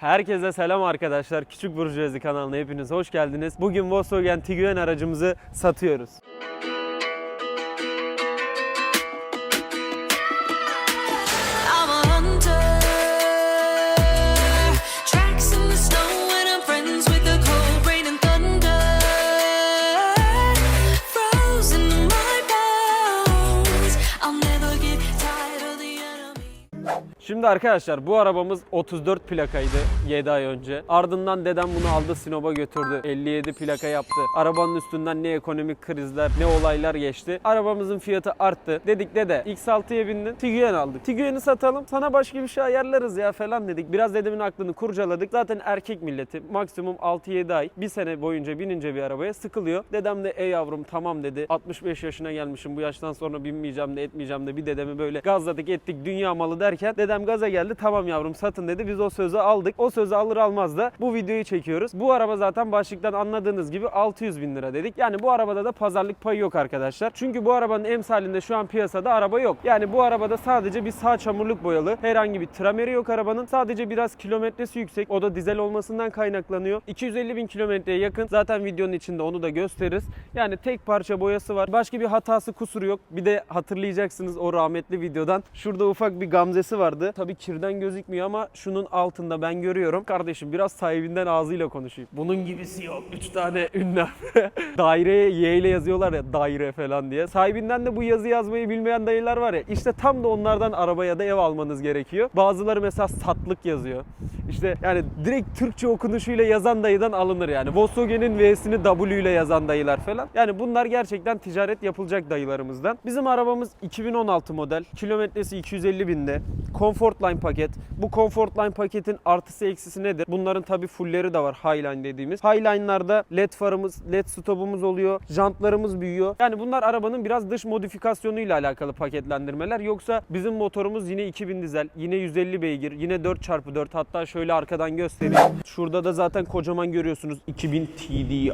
Herkese selam arkadaşlar. Küçük Burjuvazi kanalına hepiniz hoş geldiniz. Bugün Volkswagen Tiguan aracımızı satıyoruz. Şimdi arkadaşlar bu arabamız 34 plakaydı 7 ay önce. Ardından dedem bunu aldı Sinop'a götürdü. 57 plaka yaptı. Arabanın üstünden ne ekonomik krizler ne olaylar geçti. Arabamızın fiyatı arttı. Dedik dede X6'ya bindin Tiguan aldık. Tiguan'ı satalım sana başka bir şey ayarlarız ya falan dedik. Biraz dedemin aklını kurcaladık. Zaten erkek milleti maksimum 6-7 ay bir sene boyunca binince bir arabaya sıkılıyor. Dedem de ey yavrum tamam dedi. 65 yaşına gelmişim bu yaştan sonra binmeyeceğim de etmeyeceğim de bir dedemi böyle gazladık ettik dünya malı derken dedem gaza geldi tamam yavrum satın dedi. Biz o sözü aldık. O sözü alır almaz da bu videoyu çekiyoruz. Bu araba zaten başlıktan anladığınız gibi 600 bin lira dedik. Yani bu arabada da pazarlık payı yok arkadaşlar. Çünkü bu arabanın emsalinde şu an piyasada araba yok. Yani bu arabada sadece bir sağ çamurluk boyalı herhangi bir trameri yok arabanın. Sadece biraz kilometresi yüksek. O da dizel olmasından kaynaklanıyor. 250 bin kilometreye yakın. Zaten videonun içinde onu da gösteririz. Yani tek parça boyası var. Başka bir hatası kusuru yok. Bir de hatırlayacaksınız o rahmetli videodan. Şurada ufak bir gamzesi vardı. Tabii kirden gözükmüyor ama şunun altında ben görüyorum. Kardeşim biraz sahibinden ağzıyla konuşayım. Bunun gibisi yok. 3 tane ünlem. Daireye Y ile yazıyorlar ya daire falan diye. Sahibinden de bu yazı yazmayı bilmeyen dayılar var ya. İşte tam da onlardan araba ya da ev almanız gerekiyor. Bazıları mesela satlık yazıyor. İşte yani direkt Türkçe okunuşuyla yazan dayıdan alınır yani. Volkswagen'in V'sini W ile yazan dayılar falan. Yani bunlar gerçekten ticaret yapılacak dayılarımızdan. Bizim arabamız 2016 model. Kilometresi 250 binde. Comfortline paket. Bu Comfortline paketin artısı eksisi nedir? Bunların tabi fulleri de var Highline dediğimiz. Highline'larda led farımız, led stopumuz oluyor. Jantlarımız büyüyor. Yani bunlar arabanın biraz dış modifikasyonuyla alakalı paketlendirmeler. Yoksa bizim motorumuz yine 2000 dizel, yine 150 beygir, yine 4x4 hatta şöyle arkadan göstereyim. Şurada da zaten kocaman görüyorsunuz 2000 TDI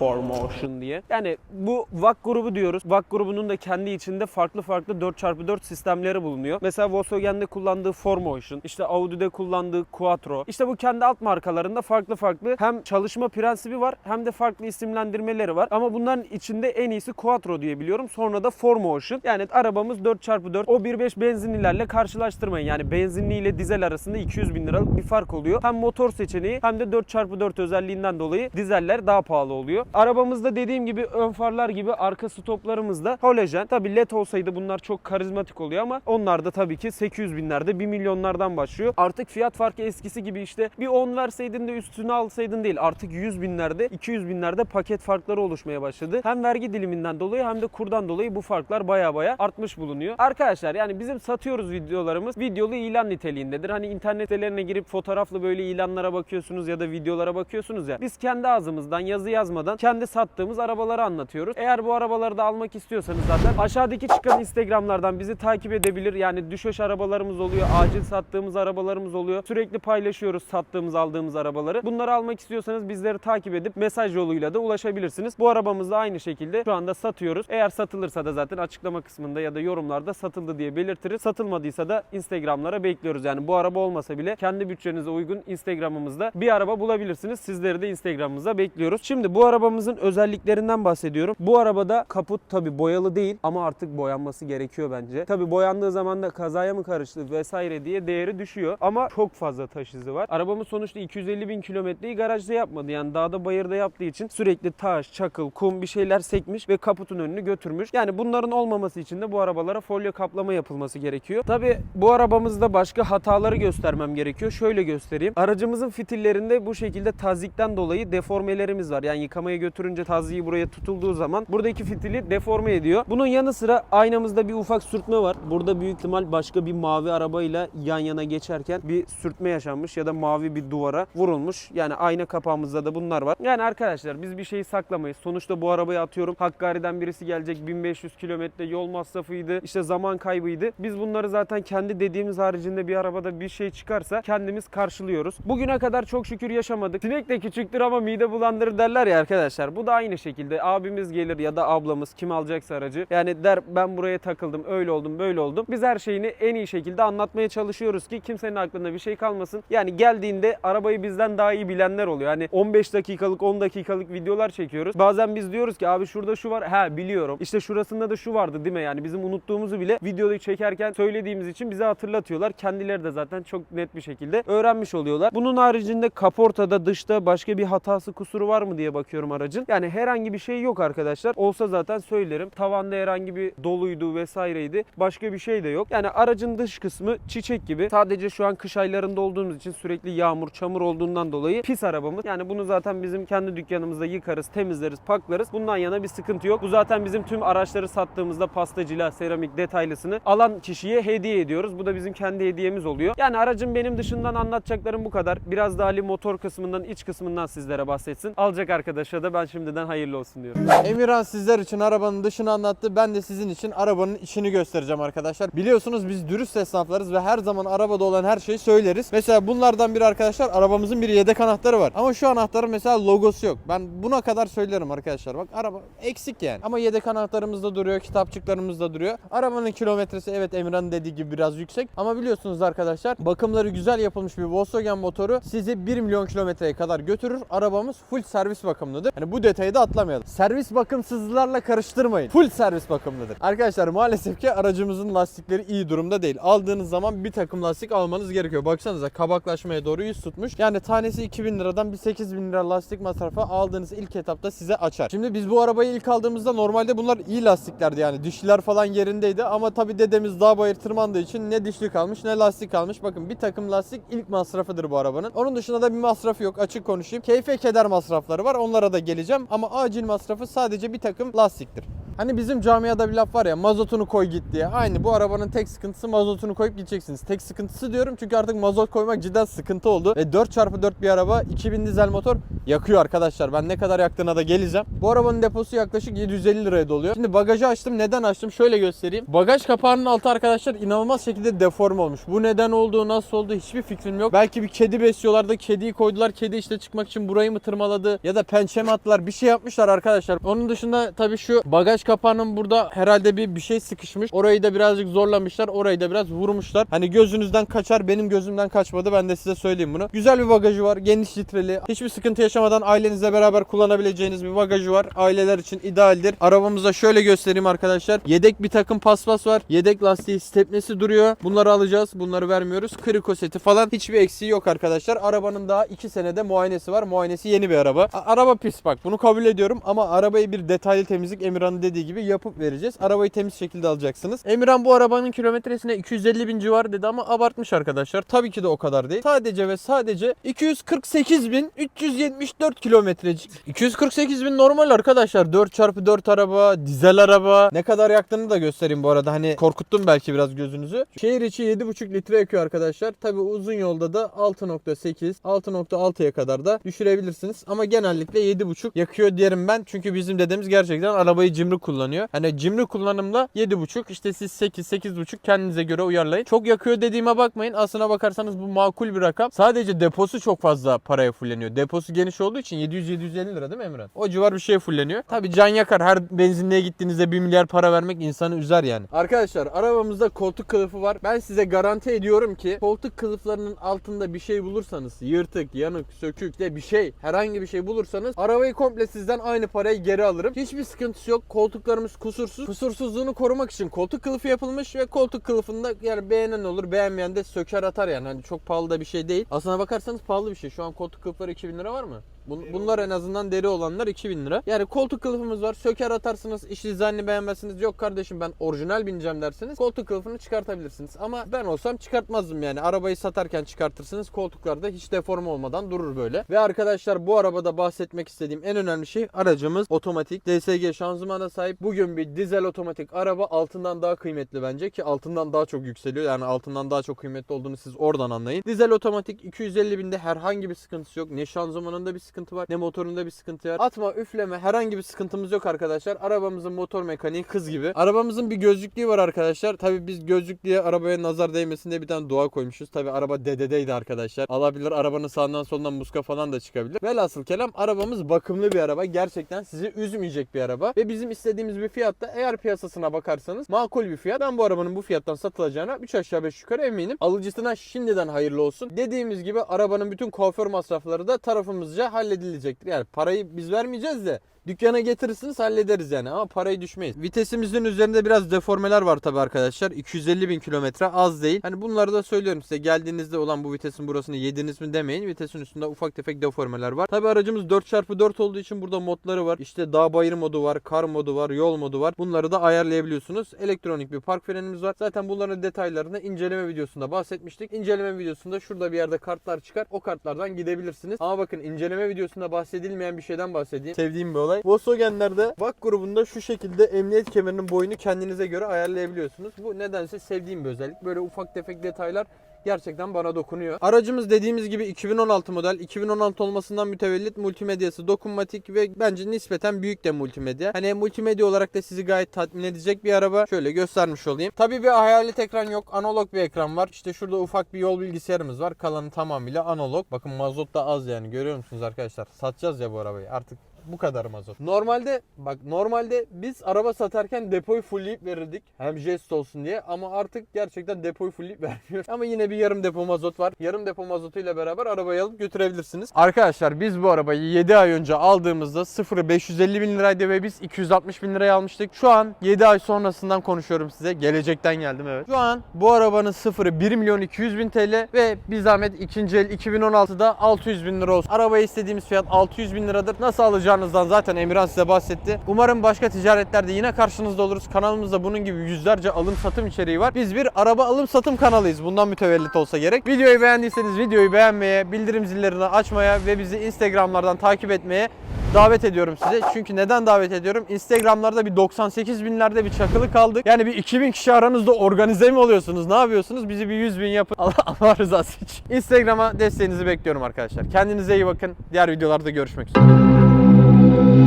4Motion diye. Yani bu VAK grubu diyoruz. VAK grubunun da kendi içinde farklı farklı 4x4 sistemleri bulunuyor. Mesela Volkswagen'de kullandığı 4Motion, işte Audi'de kullandığı Quattro. İşte bu kendi alt markalarında farklı farklı hem çalışma prensibi var hem de farklı isimlendirmeleri var. Ama bunların içinde en iyisi Quattro diye biliyorum. Sonra da 4Motion. Yani arabamız 4x4. O 1.5 benzinlilerle karşılaştırmayın. Yani benzinli ile dizel arasında 200 bin liralık bir fark oluyor. Hem motor seçeneği hem de 4x4 özelliğinden dolayı dizeller daha pahalı oluyor. Arabamızda dediğim gibi ön farlar gibi arka stoplarımız da halojen. Tabi led olsaydı bunlar çok karizmatik oluyor ama onlar da tabii ki 800 binlerde 1 milyonlardan başlıyor. Artık fiyat farkı eskisi gibi işte bir 10 verseydin de üstüne alsaydın değil. Artık 100 binlerde 200 binlerde paket farkları oluşmaya başladı. Hem vergi diliminden dolayı hem de kurdan dolayı bu farklar baya baya artmış bulunuyor. Arkadaşlar yani bizim satıyoruz videolarımız videolu ilan niteliğindedir. Hani internet sitelerine girip fotoğraflı böyle ilanlara bakıyorsunuz ya da videolara bakıyorsunuz ya. Biz kendi ağzımızdan yazı yazmadan kendi sattığımız arabaları anlatıyoruz. Eğer bu arabaları da almak istiyorsanız zaten aşağıdaki çıkan Instagram'lardan bizi takip edebilir. Yani düşüş arabalarımız oluyor, acil sattığımız arabalarımız oluyor. Sürekli paylaşıyoruz sattığımız, aldığımız arabaları. Bunları almak istiyorsanız bizleri takip edip mesaj yoluyla da ulaşabilirsiniz. Bu arabamızı aynı şekilde şu anda satıyoruz. Eğer satılırsa da zaten açıklama kısmında ya da yorumlarda satıldı diye belirtiriz. Satılmadıysa da Instagram'lara bekliyoruz. Yani bu araba olmasa bile kendi bütçenize uygun Instagram'ımızda bir araba bulabilirsiniz. Sizleri de Instagram'ımıza bekliyoruz. Şimdi bu arabamızın özelliklerinden bahsediyorum. Bu arabada kaput tabi boyalı değil ama artık boyanması gerekiyor bence. Tabi boyandığı zaman da kazaya mı karıştı vesaire diye değeri düşüyor. Ama çok fazla taş var. Arabamız sonuçta 250 bin kilometreyi garajda yapmadı. Yani dağda bayırda yaptığı için sürekli taş, çakıl, kum bir şeyler sekmiş ve kaputun önünü götürmüş. Yani bunların olmaması için de bu arabalara folyo kaplama yapılması gerekiyor. Tabi bu arabamızda başka hataları göstermem gerekiyor. Şöyle göstereyim. Aracımızın fitillerinde bu şekilde tazikten dolayı deformelerimiz var. Yani yıkamaya götürünce taziği buraya tutulduğu zaman buradaki fitili deforme ediyor. Bunun yanı sıra aynamızda bir ufak sürtme var. Burada büyük ihtimal başka bir mavi arabayla yan yana geçerken bir sürtme yaşanmış ya da mavi bir duvara vurulmuş. Yani ayna kapağımızda da bunlar var. Yani arkadaşlar biz bir şeyi saklamayız. Sonuçta bu arabayı atıyorum. Hakkari'den birisi gelecek 1500 kilometre yol masrafıydı. işte zaman kaybıydı. Biz bunları zaten kendi dediğimiz haricinde bir arabada bir şey çıkarsa kendimiz karşılıyoruz. Bugüne kadar çok şükür yaşamadık. Sinek de küçüktür ama mide bulandırır derler ya arkadaşlar. Bu da aynı şekilde abimiz gelir ya da ablamız kim alacaksa aracı. Yani der ben buraya takıldım öyle oldum böyle oldum. Biz her şeyini en iyi şekilde anlatmaya çalışıyoruz ki kimsenin aklında bir şey kalmasın. Yani geldiğinde arabayı bizden daha iyi bilenler oluyor. Hani 15 dakikalık 10 dakikalık videolar çekiyoruz. Bazen biz diyoruz ki abi şurada şu var. Ha biliyorum. İşte şurasında da şu vardı değil mi? Yani bizim unuttuğumuzu bile videoyu çekerken söylediğimiz için bize hatırlatıyorlar. Kendileri de zaten çok net bir şekilde öğrenmiş oluyorlar. Bunun haricinde kaportada dışta başka bir hatası kusuru var mı diye bakıyorum aracın. Yani herhangi bir şey yok arkadaşlar. Olsa zaten söylerim. Tavanda herhangi bir doluydu vesaireydi. Başka bir şey de yok. Yani aracın dış kısmı çiçek gibi. Sadece şu an kış aylarında olduğumuz için sürekli yağmur, çamur olduğundan dolayı pis arabamız. Yani bunu zaten bizim kendi dükkanımızda yıkarız, temizleriz, paklarız. Bundan yana bir sıkıntı yok. Bu zaten bizim tüm araçları sattığımızda pastacıyla, seramik detaylısını alan kişiye hediye ediyoruz. Bu da bizim kendi hediyemiz oluyor. Yani aracın benim dışından anlatacaklarım bu kadar. Biraz da Ali motor kısmından, iç kısmından sizlere bahsetsin. Alacak arkadaşa da ben şimdiden hayırlı olsun diyorum. Emirhan sizler için arabanın dışını anlattı. Ben de sizin için arabanın içini göstereceğim arkadaşlar. Biliyorsunuz biz dürüst esnaflarız ve her zaman arabada olan her şeyi söyleriz. Mesela bunlardan biri arkadaşlar arabamızın bir yedek anahtarı var. Ama şu anahtarın mesela logosu yok. Ben buna kadar söylerim arkadaşlar. Bak araba eksik yani. Ama yedek anahtarımız da duruyor, kitapçıklarımız da duruyor. Arabanın kilometresi evet Emirhan'ın dediği gibi biraz yüksek. Ama biliyorsunuz arkadaşlar bakımları güzel yapılmış bir Volkswagen motoru sizi 1 milyon kilometreye kadar götürür. Arabamız full servis bakımlıdır. Hani bu detayı da atlamayalım. Servis bakımsızlarla karıştırmayın. Full servis bakımlıdır. Arkadaşlar maalesef ki aracımızın lastikleri iyi durumda değil. Aldığınız zaman bir takım lastik almanız gerekiyor. Baksanıza kabaklaşmaya doğru yüz tutmuş. Yani tanesi 2000 liradan bir 8000 lira lastik masrafı aldığınız ilk etapta size açar. Şimdi biz bu arabayı ilk aldığımızda normalde bunlar iyi lastiklerdi yani dişliler falan yerindeydi ama tabi dedemiz dağ bayır tırmandığı için ne dişli kalmış ne lastik kalmış. Bakın bir takım lastik ilk masrafıdır bu arabanın. Onun dışında da bir masrafı yok açık konuşayım. Keyfe keder masrafları var onlara da geleceğim ama acil masrafı sadece bir takım lastiktir. Hani bizim camiada bir laf var ya mazotunu koy git diye. Aynı bu arabanın tek sıkıntısı mazotunu koyup gideceksiniz. Tek sıkıntısı diyorum çünkü artık mazot koymak cidden sıkıntı oldu. Ve 4x4 bir araba 2000 dizel motor yakıyor arkadaşlar. Ben ne kadar yaktığına da geleceğim. Bu arabanın deposu yaklaşık 750 liraya doluyor. Şimdi bagajı açtım. Neden açtım? Şöyle göstereyim. Bagaj kapağının altı arkadaşlar inanılmaz şekilde deforme olmuş. Bu neden olduğu, nasıl oldu hiçbir fikrim yok. Belki bir kedi besliyorlar da kediyi koydular. Kedi işte çıkmak için burayı mı tırmaladı ya da pençe mi attılar? Bir şey yapmışlar arkadaşlar. Onun dışında tabii şu bagaj kapağının burada herhalde bir bir şey sıkışmış. Orayı da birazcık zorlamışlar. Orayı da biraz vurmuşlar. Hani gözünüzden kaçar. Benim gözümden kaçmadı. Ben de size söyleyeyim bunu. Güzel bir bagajı var. Geniş litreli. Hiçbir sıkıntı yaşamadan ailenizle beraber kullanabileceğiniz bir bagajı var. Aileler için idealdir. Arabamıza şöyle göstereyim arkadaşlar. Yedek bir takım paspas var. Yedek lastiği stepnesi duruyor. Bunları alacağız. Bunları vermiyoruz. Kriko seti falan hiçbir eksiği yok arkadaşlar. Arabanın daha 2 senede muayenesi var. Muayenesi yeni bir araba. A- araba pis bak. Bunu kabul ediyorum ama arabayı bir detaylı temizlik Emirhan'ın dediği gibi yapıp vereceğiz. Arabayı temiz şekilde alacaksınız. Emirhan bu arabanın kilometresine 250 bin civarı dedi ama abartmış arkadaşlar. Tabii ki de o kadar değil. Sadece ve sadece 248 bin 374 kilometrecik. 248 bin normal arkadaşlar. 4x4 araba, dizel araba. Ne kadar yaktığını da göstereyim bu arada. Hani korkuttum belki biraz gözünüzü. Şehir içi 7,5 litre yakıyor arkadaşlar. Tabii uzun yolda da 6.8, 6.6'ya kadar da düşürebilirsiniz. Ama genellikle 7,5 yakıyor diyelim ben. Çünkü bizim dedemiz gerçekten arabayı cimri kullanıyor. Hani cimri kullanımda 7,5 işte siz 8, 8,5 kendinize göre uyarlayın. Çok yakıyor dediğime bakmayın. Aslına bakarsanız bu makul bir rakam. Sadece deposu çok fazla paraya fulleniyor. Deposu geniş olduğu için 700-750 lira değil mi Emran? O civar bir şey fulleniyor. Tabii can yakar. Her benzinliğe gittiğinizde 1 milyar para vermek insanı üzer yani. Arkadaşlar arabamızda koltuk kılıfı var. Ben size garanti ediyorum ki koltuk kılıflarının altında bir şey bulursanız yırtık, yanık, sökük de bir şey herhangi bir şey bulursanız arabayı komple sizden aynı parayı geri alırım. Hiçbir sıkıntısı yok. Koltuklarımız kusursuz. Kusursuzluğunu korumak için koltuk kılıfı yapılmış ve koltuk kılıfında yani beğenen olur beğenmeyen de söker atar yani. Hani çok pahalı da bir şey değil. Aslına bakarsanız pahalı bir şey. Şu an koltuk kılıfları 2000 lira var mı? Bun- Bunlar en azından deri olanlar 2000 lira. Yani koltuk kılıfımız var. Söker atarsınız. iş dizaynını beğenmezsiniz. Yok kardeşim ben orijinal bineceğim dersiniz. Koltuk kılıfını çıkartabilirsiniz. Ama ben olsam çıkartmazdım yani. Arabayı satarken çıkartırsınız. Koltuklarda hiç deforme olmadan durur böyle. Ve arkadaşlar bu arabada bahsetmek istediğim en önemli şey aracımız otomatik DSG şanzımana sahip. Bugün bir dizel otomatik araba altından daha kıymetli bence ki altından daha çok yükseliyor. Yani altından daha çok kıymetli olduğunu siz oradan anlayın. Dizel otomatik 250 binde herhangi bir sıkıntısı yok. Ne şanzımanında bir sıkıntı sıkıntı var ne motorunda bir sıkıntı var. Atma üfleme herhangi bir sıkıntımız yok arkadaşlar. Arabamızın motor mekaniği kız gibi. Arabamızın bir gözlüklüğü var arkadaşlar. Tabi biz gözlüklüğe arabaya nazar değmesin diye bir tane dua koymuşuz. Tabi araba dededeydi arkadaşlar. Alabilir arabanın sağından solundan muska falan da çıkabilir. Velhasıl kelam arabamız bakımlı bir araba. Gerçekten sizi üzmeyecek bir araba. Ve bizim istediğimiz bir fiyatta eğer piyasasına bakarsanız makul bir fiyat. Ben bu arabanın bu fiyattan satılacağına 3 aşağı 5 yukarı eminim. Alıcısına şimdiden hayırlı olsun. Dediğimiz gibi arabanın bütün kuaför masrafları da tarafımızca halledilecektir. Yani parayı biz vermeyeceğiz de Dükkana getirirsiniz hallederiz yani ama parayı düşmeyiz. Vitesimizin üzerinde biraz deformeler var tabi arkadaşlar. 250 bin kilometre az değil. Hani bunları da söylüyorum size geldiğinizde olan bu vitesin burasını yediniz mi demeyin. Vitesin üstünde ufak tefek deformeler var. Tabi aracımız 4x4 olduğu için burada modları var. İşte dağ bayır modu var, kar modu var, yol modu var. Bunları da ayarlayabiliyorsunuz. Elektronik bir park frenimiz var. Zaten bunların detaylarını inceleme videosunda bahsetmiştik. İnceleme videosunda şurada bir yerde kartlar çıkar. O kartlardan gidebilirsiniz. Ama bakın inceleme videosunda bahsedilmeyen bir şeyden bahsedeyim. Sevdiğim bir olay. Volkswagen'lerde VAK grubunda şu şekilde emniyet kemerinin boyunu kendinize göre ayarlayabiliyorsunuz. Bu nedense sevdiğim bir özellik. Böyle ufak tefek detaylar gerçekten bana dokunuyor. Aracımız dediğimiz gibi 2016 model. 2016 olmasından mütevellit multimedyası dokunmatik ve bence nispeten büyük de multimedya. Hani multimedya olarak da sizi gayet tatmin edecek bir araba. Şöyle göstermiş olayım. Tabii bir hayalet ekran yok. Analog bir ekran var. İşte şurada ufak bir yol bilgisayarımız var. Kalanı tamamıyla analog. Bakın mazot da az yani görüyor musunuz arkadaşlar? Satacağız ya bu arabayı. Artık bu kadar mazot. Normalde bak normalde biz araba satarken depoyu fullleyip verirdik. Hem jest olsun diye ama artık gerçekten depoyu fullleyip vermiyor. Ama yine bir yarım depo mazot var. Yarım depo mazotuyla beraber arabayı alıp götürebilirsiniz. Arkadaşlar biz bu arabayı 7 ay önce aldığımızda sıfırı 550 bin liraydı ve biz 260 bin liraya almıştık. Şu an 7 ay sonrasından konuşuyorum size. Gelecekten geldim evet. Şu an bu arabanın sıfırı 1 milyon 200 bin TL ve bir zahmet ikinci el 2016'da 600 bin lira olsun. Arabaya istediğimiz fiyat 600 bin liradır. Nasıl alacağınızdan zaten Emirhan size bahsetti. Umarım başka ticaretlerde yine karşınızda oluruz. Kanalımızda bunun gibi yüzlerce alım satım içeriği var. Biz bir araba alım satım kanalıyız. Bundan mütevellit olsa gerek. Videoyu beğendiyseniz videoyu beğenmeye, bildirim zillerini açmaya ve bizi Instagram'lardan takip etmeye davet ediyorum size. Çünkü neden davet ediyorum? Instagram'larda bir 98 binlerde bir çakılı kaldık. Yani bir 2000 kişi aranızda organize mi oluyorsunuz? Ne yapıyorsunuz? Bizi bir 100 bin yapın. Allah, Allah rızası için. Instagram'a desteğinizi bekliyorum arkadaşlar. Kendinize iyi bakın. Diğer videolarda görüşmek üzere.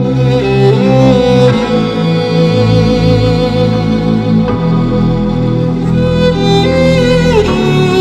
Thank you.